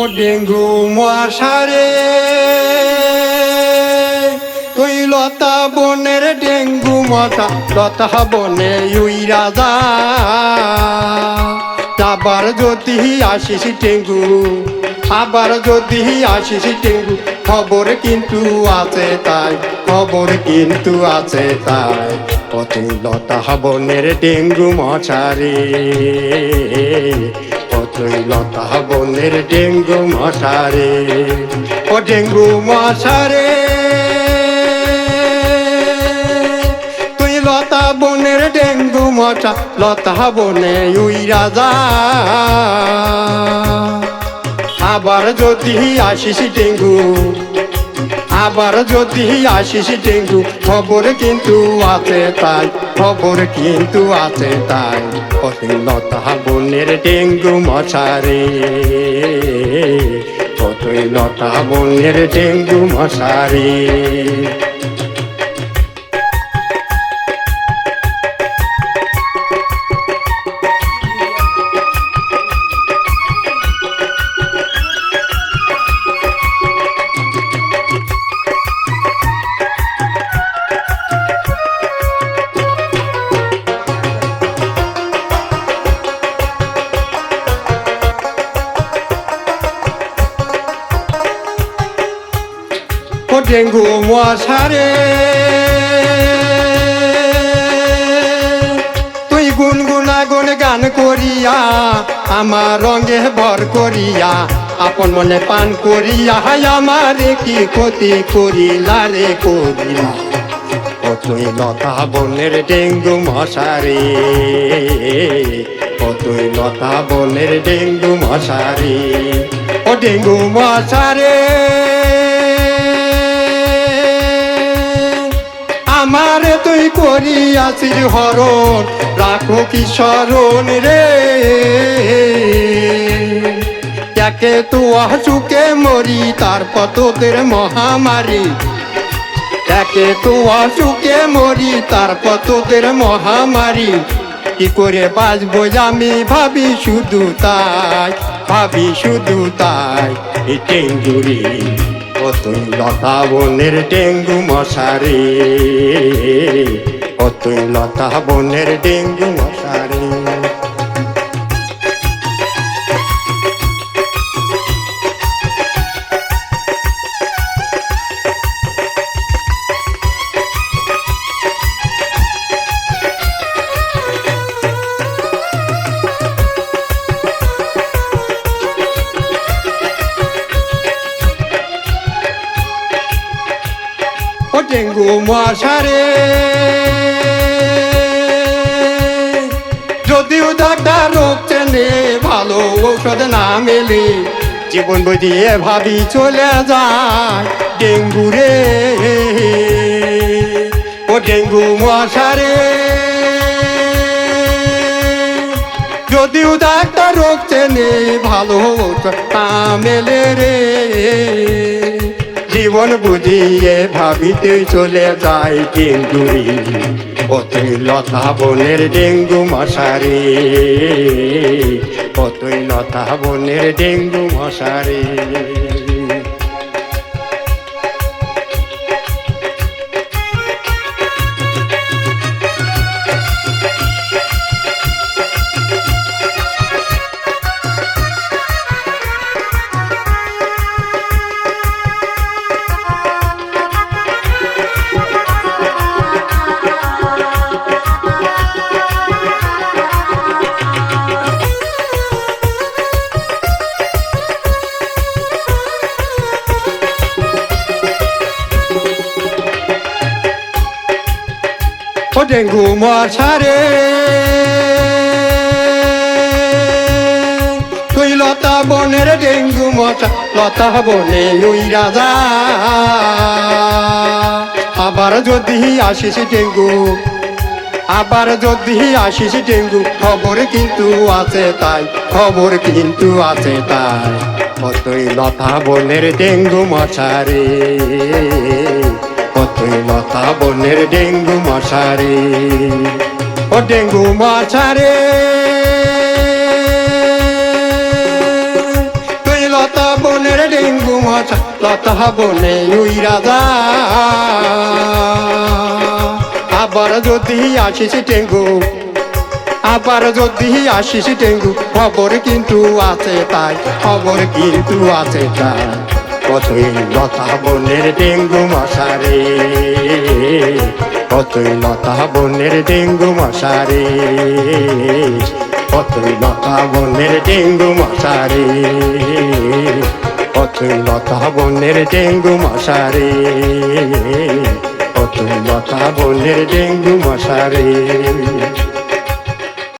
ও dengue মশারে তুই লতা বনের dengue মশা লতা বনে উই রাজা। আবার যদি আসিস ডেঙ্গু, আবার যদি আসিস ডেঙ্গু, খবর কিন্তু আছে তাই, খবর কিন্তু আছে তাই। তুই লতা বনের ডেঙ্গু মশারে তুই লতা বনের ডেঙ্গু মশারে। ও ডেঙ্গু মশারে। তুই লতা বনের ডেঙ্গু মশা, লতা বনে উই রাজা। আবার যদি আসিস ডেঙ্গু আবার যদি আসিস ডেঙ্গু, খবর কিন্তু আছে তাই, খবর কিন্তু আছে তাই। লতা বনের ডেঙ্গু মশারে কতই লতা বনের ডেঙ্গু মশারে। ডেঙ্গু মশারে তুই গুনগুনা গুন গান করিয়া, আমার রঙে ভর করিয়া, আপন মনে পান করিয়া আমার কি ক্ষতি করিলা রে করিলা ও তুই লতা বনের ডেঙ্গু মশারে ও লতা বনের ডেঙ্গু মশারে ও ডেঙ্গু মশারে আমারে তুই করিয়াছিস হরণ, রাখো কি স্মরণ রে। একে তু চুকে মরি তারপর তোদের মহামারী। একে তু চুকে মরি তারপর তোদের মহামারী। কি করে বাঁচবো আমি ভাবি শুধু তাই, ভাবি শুধু তাই টেঙ্গুরি ও তুই লতা বনের ডেঙ্গু মশারি। ও তুই লতা বনের ডেঙ্গু মশারি। মশারে যদিও ডাক্তার রোগ চেনে ভালো ঔষধ না মেলে, জীবন বুঝিয়ে ভাবি চলে যায় ডেঙ্গু রে। ও ডেঙ্গু মশারে যদিও ডাক্তার রোগ চেনে ভালো ঔষধ না মেলে রে। জীবন বুঝিয়ে ভাবিতে চলে যায় ডেঙ্গুরি কতই লতা বনের ডেঙ্গু মশারি, কতই লতা বনের ডেঙ্গু মশারি। ডেঙ্গু মশারে তুই লতা বনের ডেঙ্গু মশা লতা বনে ওই রাজা। আবার যদি আসিস ডেঙ্গু, আবার যদি আসিস ডেঙ্গু, খবর কিন্তু আছে তাই, খবর কিন্তু আছে তাই। কতই লতা বনের ডেঙ্গু মশারে কতই লতা বনের ডেঙ্গু মশারে। ও ডেঙ্গু মশারে। তুই লতা বনে উইরা যা। আবার যদি আসিস টেঙ্গু আবার যদি আসিস টেঙ্গু খবর কিন্তু আছে তাই, খবর কিন্তু আছে তাই। কতই লতা বনের ডেঙ্গু মশারে। কতই লতা বনের ডেঙ্গু মশারে। কতই লতা বনের ডেঙ্গু মশারে। কতই লতা বনের ডেঙ্গু মশারে। কতই লতা বনের ডেঙ্গু মশারে।